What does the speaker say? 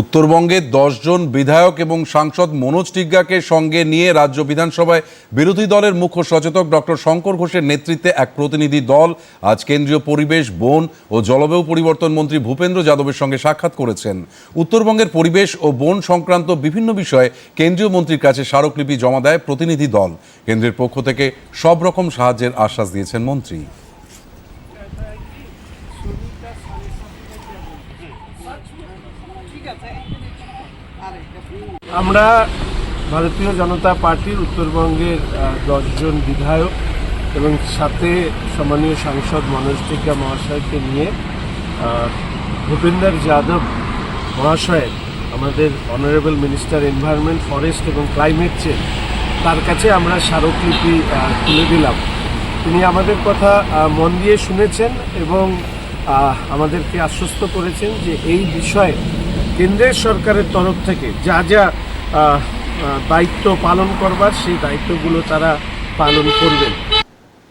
উত্তরবঙ্গের দশজন বিধায়ক এবং সাংসদ মনোজ টিগ্গাকে সঙ্গে নিয়ে রাজ্য বিধানসভায় বিরোধী দলের মুখ্য সচেতক ডক্টর শঙ্কর ঘোষের নেতৃত্বে এক প্রতিনিধি দল আজ কেন্দ্রীয় পরিবেশ, বন ও জলবায়ু পরিবর্তন মন্ত্রী ভূপেন্দ্র যাদবের সঙ্গে সাক্ষাৎ করেছেন। উত্তরবঙ্গের পরিবেশ ও বন সংক্রান্ত বিভিন্ন বিষয়ে কেন্দ্রীয় মন্ত্রীর কাছে স্মারকলিপি জমা দেয় প্রতিনিধি দল। কেন্দ্রের পক্ষ থেকে সব রকম সাহায্যের আশ্বাস দিয়েছেন মন্ত্রী। আমরা ভারতীয় জনতা পার্টির উত্তরবঙ্গের দশজন বিধায়ক এবং সাথে সম্মানীয় সাংসদ মনোজ টিকা মহাশয়কে নিয়ে ভূপেন্দর যাদব মহাশয়ের আমাদের অনারেবল মিনিস্টার এনভায়রনমেন্ট ফরেস্ট এবং ক্লাইমেট চেঞ্জ তার কাছে আমরা স্মারকলিপি তুলে দিলাম। তিনি আমাদের কথা মন দিয়ে শুনেছেন এবং আমাদেরকে আশ্বস্ত করেছেন যে এই বিষয়ে কেন্দ্রের সরকারের তরফ থেকে যা যা দায়িত্ব পালন করবার সেই দায়িত্বগুলো তারা পালন করবেন।